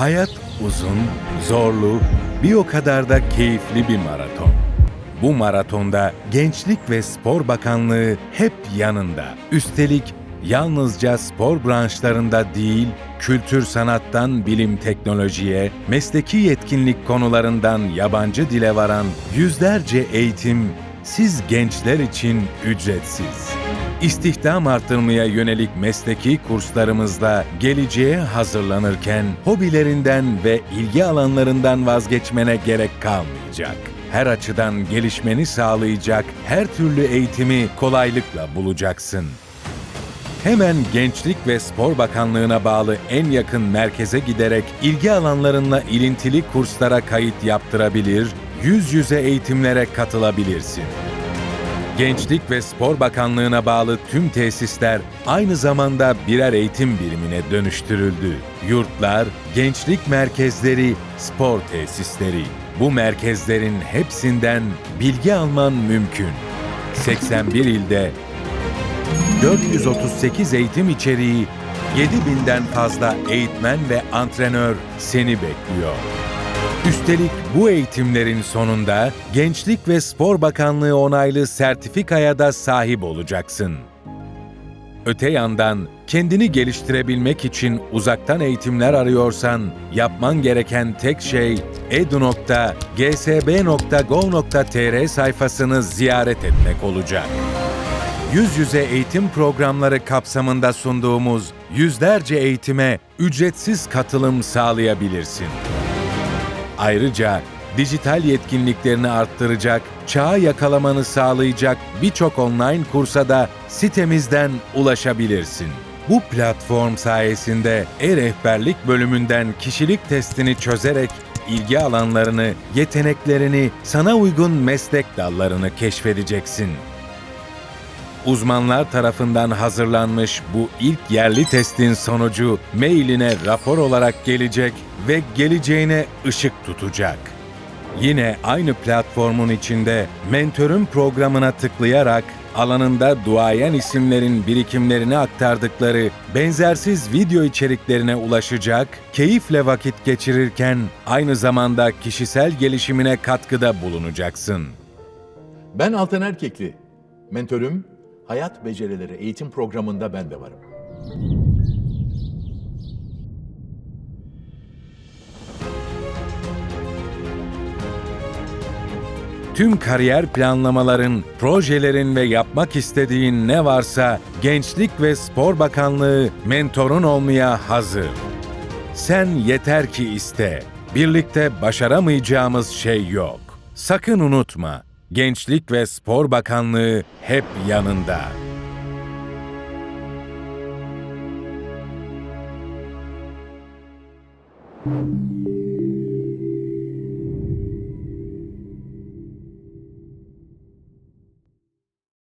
Hayat uzun, zorlu, bir o kadar da keyifli bir maraton. Bu maratonda Gençlik ve Spor Bakanlığı hep yanında. Üstelik yalnızca spor branşlarında değil, kültür sanattan bilim teknolojiye, mesleki yetkinlik konularından yabancı dile varan yüzlerce eğitim siz gençler için ücretsiz. İstihdam artırmaya yönelik mesleki kurslarımızda geleceğe hazırlanırken hobilerinden ve ilgi alanlarından vazgeçmene gerek kalmayacak. Her açıdan gelişmeni sağlayacak her türlü eğitimi kolaylıkla bulacaksın. Hemen Gençlik ve Spor Bakanlığı'na bağlı en yakın merkeze giderek ilgi alanlarınla ilintili kurslara kayıt yaptırabilir, yüz yüze eğitimlere katılabilirsin. Gençlik ve Spor Bakanlığı'na bağlı tüm tesisler aynı zamanda birer eğitim birimine dönüştürüldü. Yurtlar, gençlik merkezleri, spor tesisleri. Bu merkezlerin hepsinden bilgi alman mümkün. 81 ilde 438 eğitim içeriği, 7000'den fazla eğitmen ve antrenör seni bekliyor. Üstelik bu eğitimlerin sonunda Gençlik ve Spor Bakanlığı onaylı sertifikaya da sahip olacaksın. Öte yandan kendini geliştirebilmek için uzaktan eğitimler arıyorsan yapman gereken tek şey edu.gsb.gov.tr sayfasını ziyaret etmek olacak. Yüz yüze eğitim programları kapsamında sunduğumuz yüzlerce eğitime ücretsiz katılım sağlayabilirsin. Ayrıca dijital yetkinliklerini arttıracak, çağı yakalamanı sağlayacak birçok online kursa da sitemizden ulaşabilirsin. Bu platform sayesinde e-rehberlik bölümünden kişilik testini çözerek ilgi alanlarını, yeteneklerini, sana uygun meslek dallarını keşfedeceksin. Uzmanlar tarafından hazırlanmış bu ilk yerli testin sonucu mailine rapor olarak gelecek ve geleceğine ışık tutacak. Yine aynı platformun içinde Mentörüm programına tıklayarak alanında duayen isimlerin birikimlerini aktardıkları benzersiz video içeriklerine ulaşacak, keyifle vakit geçirirken aynı zamanda kişisel gelişimine katkıda bulunacaksın. Ben Altan Erkekli. Mentörüm Hayat Becerileri Eğitim Programı'nda ben de varım. Tüm kariyer planlamaların, projelerin ve yapmak istediğin ne varsa Gençlik ve Spor Bakanlığı mentorun olmaya hazır. Sen yeter ki iste. Birlikte başaramayacağımız şey yok. Sakın unutma. Gençlik ve Spor Bakanlığı hep yanında.